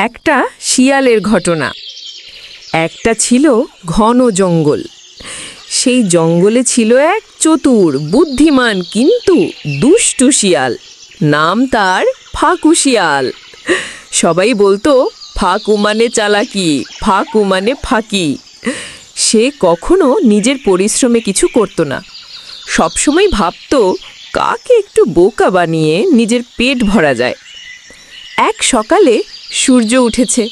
একটা শিয়ালের ঘটনা। একটা ছিল ঘন জঙ্গল। সেই জঙ্গলে ছিল এক চতুর, বুদ্ধিমান কিন্তু দুষ্টু শিয়াল। নাম তার ফাঁকু শিয়াল। সবাই বলতো, ফাঁকু মানে চালাকি, ফাঁকু মানে ফাঁকি। সে কখনো নিজের পরিশ্রমে কিছু করতো না। সবসময় ভাবতো, কাকে একটু বোকা বানিয়ে নিজের পেট ভরা যায়। এক সকালে সূর্য উঠেছে।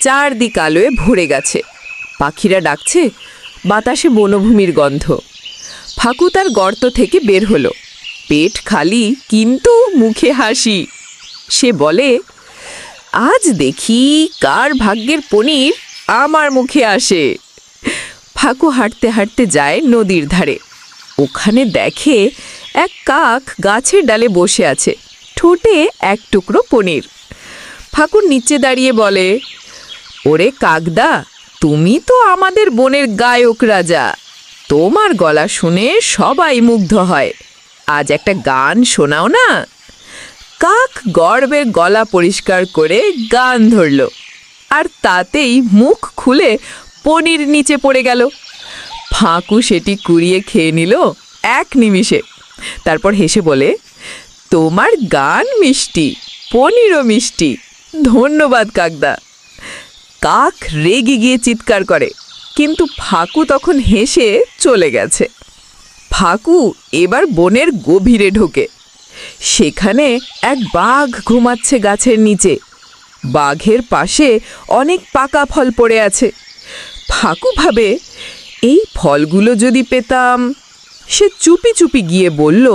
চারদিক আলোয় ভরে গেছে। পাখিরা ডাকছে, বাতাসে বনভূমির গন্ধ। ফাকু তার গর্ত থেকে বের হলো। পেট খালি, কিন্তু মুখে হাসি। সে বলে, আজ দেখি কার ভাগ্যের পনির আমার মুখে আসে। ফাকু হাঁটতে হাঁটতে যায় নদীর ধারে। ওখানে দেখে এক কাক গাছের ডালে বসে আছে। ঠোঁটে এক টুকরো পনির। ফাকুর নিচে দাঁড়িয়ে বলে, ওরে কাকদা, তুমি তো আমাদের বনের গায়ক রাজা। তোমার গলা শুনে সবাই মুগ্ধ হয়। আজ একটা গান শোনাও না? কাক গর্বে গলা পরিষ্কার করে গান ধরল, আর তাতেই মুখ খুলে পনির নিচে পড়ে গেল। ফাঁকু সেটি কুড়িয়ে খেয়ে নিল এক নিমিষে। তারপর হেসে বলে, তোমার গান মিষ্টি, পনিরও মিষ্টি ধন্যবাদ, কাকদা। কাক রেগে গিয়ে চিৎকার করে, কিন্তু ফাকু তখন হেসে চলে গেছে। ফাকু এবার বনের গভীরে ঢোকে। সেখানে এক বাঘ ঘুমাচ্ছে গাছের নিচে। বাঘের পাশে অনেক পাকা ফল পড়ে আছে। ফাকু ভাবে, এই ফলগুলো যদি পেতাম, সে চুপি চুপি গিয়ে বলল,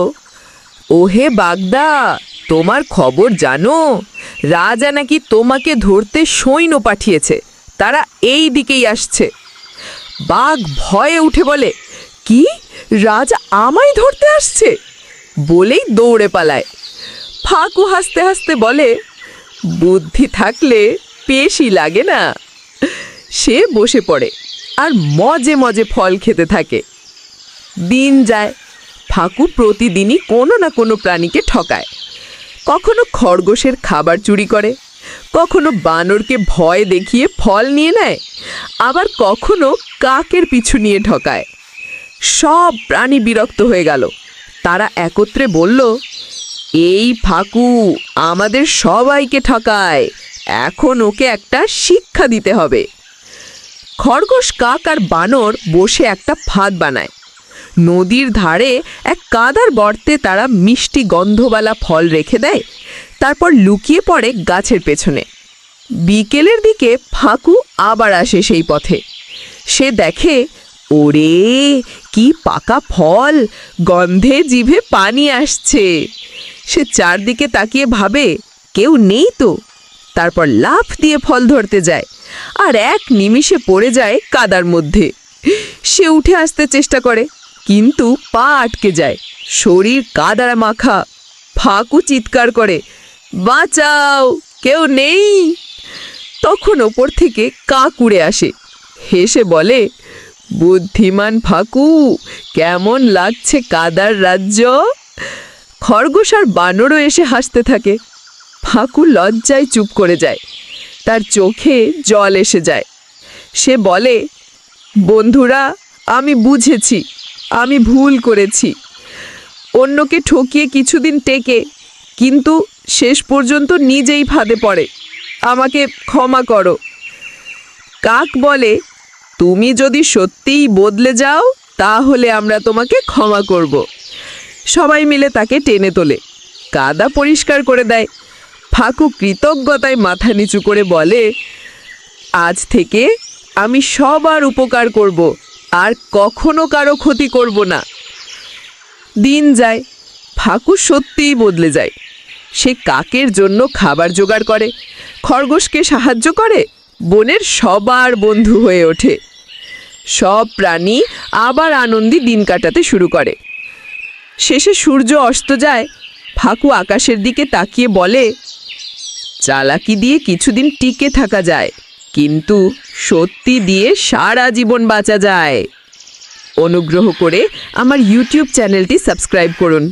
ওহে বাগদা, তোমার খবর জানো রাজা নাকি তোমাকে ধরতে সৈন্য পাঠিয়েছে। তারা এই দিকেই আসছে। বাঘ ভয়ে উঠে বলে, কি? রাজা আমায় ধরতে আসছে? বলেই দৌড়ে পালায়। ফাঁকু হাসতে হাসতে বলে, বুদ্ধি থাকলে পেশি লাগে না। সে বসে পড়ে আর মজে মজে ফল খেতে থাকে। দিন যায়, ফাঁকু প্রতিদিনই কোনো না কোনো প্রাণীকে ঠকায়। কখনো খরগোশের খাবার চুরি করে, কখনো বানরকে ভয় দেখিয়ে ফল নিয়ে নেয়, আবার কখনো কাকের পিছু নিয়ে ঠকায়। সব প্রাণী বিরক্ত হয়ে গেল। তারা একত্রে বলল, এই ফাকু আমাদের সবাইকে ঠকায়, এখন ওকে একটা শিক্ষা দিতে হবে। খরগোশ, কাক আর বানর বসে একটা ফাঁদ বানায়। নদীর ধারে এক কাদার বর্তে তারা মিষ্টি গন্ধওয়ালা ফল রেখে দেয়। তারপর লুকিয়ে পড়ে গাছের পেছনে। বিকেলের দিকে ফাঁকু আবার আসে সেই পথে। সে দেখে, ওরে, কি পাকা ফল! গন্ধে জিভে পানি আসছে। সে চারদিকে তাকিয়ে ভাবে, কেউ নেই তো? তারপর লাফ দিয়ে ফল ধরতে যায় আর এক নিমিষে পড়ে যায় কাদার মধ্যে। সে উঠে আসতে চেষ্টা করে। কিন্তু পা আটকে যায়। শরীর কাদারা মাখা। ফাঁকু চিৎকার করে, বাঁচাও, কেউ নেই। তখন ওপর থেকে কাক উড়ে আসে। হেসে বলে, বুদ্ধিমান ফাকু, কেমন লাগছে কাদার রাজ্য? খরগোশ আর বানরও এসে হাসতে থাকে। ফাঁকু লজ্জায় চুপ করে যায়। তার চোখে জল এসে যায়। সে বলে, বন্ধুরা, আমি বুঝেছি। আমি ভুল করেছি। অন্যকে ঠকিয়ে কিছুদিন টেকে, কিন্তু শেষ পর্যন্ত নিজেই ফাঁদে পড়ে। আমাকে ক্ষমা করো। কাক বলে, তুমি যদি সত্যিই বদলে যাও, তাহলে আমরা তোমাকে ক্ষমা করব। সবাই মিলে তাকে টেনে তোলে। কাদা পরিষ্কার করে দেয়। ফাকু কৃতজ্ঞতায় মাথা নিচু করে বলে, আজ থেকে আমি সবার উপকার করব। আর কখনো কারও ক্ষতি করব না। দিন যায়, ফাকু সত্যিই বদলে যায়। সে কাকের জন্য খাবার জোগাড় করে, খরগোশকে সাহায্য করে, বনের সবার বন্ধু হয়ে ওঠে। সব প্রাণী আবার আনন্দী দিন কাটাতে শুরু করে। শেষে সূর্য অস্ত যায়, ফাকু আকাশের দিকে তাকিয়ে বলে, চালাকি দিয়ে কিছুদিন টিকে থাকা যায়। কিন্তু সত্যি দিয়ে সারা জীবন বাঁচা যায়। অনুগ্রহ করে আমার ইউটিউব চ্যানেলটি সাবস্ক্রাইব করুন।